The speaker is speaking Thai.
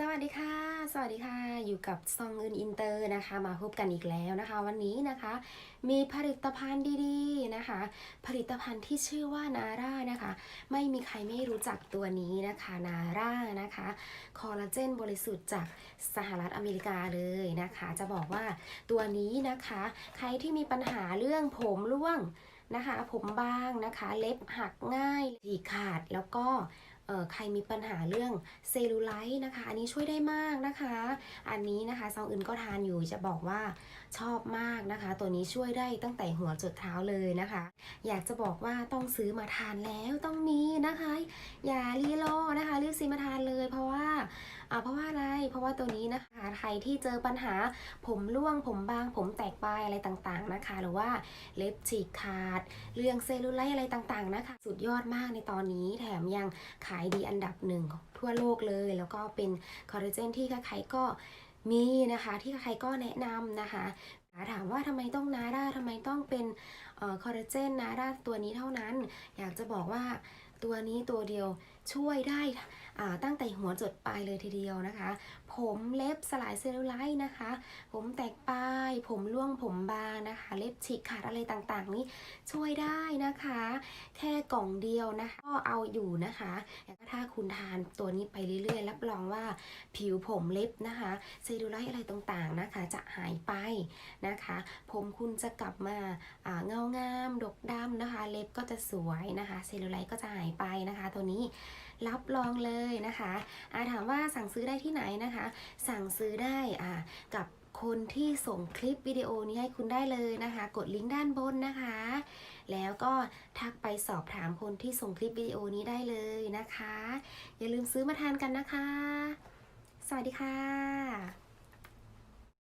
สวัสดีค่ะ สวัสดีค่ะ อยู่กับซองเงินอินเตอร์นะคะ มาพบกันอีกแล้วนะคะ วันนี้นะคะ มีผลิตภัณฑ์ดีๆนะคะ ผลิตภัณฑ์ที่ชื่อว่านาร่านะคะ ไม่มีใครไม่รู้จักตัวนี้นะคะนาร่านะคะ คอลลาเจนบริสุทธิ์จากสหรัฐอเมริกาเลยนะคะ จะบอกว่าตัวนี้นะคะ ใครที่มีปัญหาเรื่องผมร่วงนะคะ ผมบางนะคะ เล็บหักง่ายฉีกขาดแล้วก็ ใครมีปัญหาเรื่องเซลลูไลท์นะคะ อันนี้ช่วยได้มากนะคะ อันนี้นะคะซองอื่นก็ทานอยู่จะบอกว่าชอบมากนะคะ ตัวนี้ช่วยได้ตั้งแต่หัวจดเท้าเลยนะคะ อยากจะบอกว่าต้องซื้อมาทานแล้วต้องมีนะคะ อย่ารีรอนะคะรีบซื้อมาทานเลย เพราะว่าเพราะว่าอะไร เพราะว่าตัวนี้นะคะใครที่เจอปัญหาผมร่วงผมบางผมแตกปลายอะไรต่างๆนะคะ หรือว่าเล็บฉีกขาด เรื่องเซลลูไลท์อะไรต่างๆนะคะ สุดยอดมากในตอนนี้แถมยังขายายดีอันดับหนึ่งของทั่วโลกเลย แล้วก็เป็นคอลลาเจนที่ใครๆก็มีนะคะ ที่ใครก็แนะนำนะคะถามว่าทำไมต้องนาราทำไมต้องเป็นคอลลาเจนนาราตัวนี้เท่านั้น อยากจะบอกว่าตัวนี้ตัวเดียวช่วยได้ ตั้งแต่หัวจดปลายเลยทีเดียวนะคะ ผมเล็บสลายเซลลูไลท์นะคะ ผมแตกปลาย ผมร่วงผมบางนะคะ เล็บฉีกขาดอะไรต่างๆ นี้ช่วยได้นะคะ แค่กล่องเดียวนะคะก็เอาอยู่นะคะแล้วก็ถ้าคุณทานตัวนี้ไปเรื่อยๆ รับรองว่าผิวผมเล็บนะคะเซลลูไลท์อะไรต่างๆนะคะ จะหายไปนะคะ ผมคุณจะกลับมาเงางามดกดำนะคะ เล็บก็จะสวยนะคะ เซลลูไลท์ก็จะหายไปนะคะ ตัวนี้รับรองเลยเลยนะคะอาถามว่าสั่งซื้อได้ที่ไหนนะคะ สั่งซื้อได้อ่ากับคนที่ส่งคลิปวิดีโอนี้ให้คุณได้เลยนะคะ กดลิงก์ด้านบนนะคะ แล้วก็ทักไปสอบถามคนที่ส่งคลิปวิดีโอนี้ได้เลยนะคะ อย่าลืมซื้อมาทานกันนะคะ สวัสดีค่ะ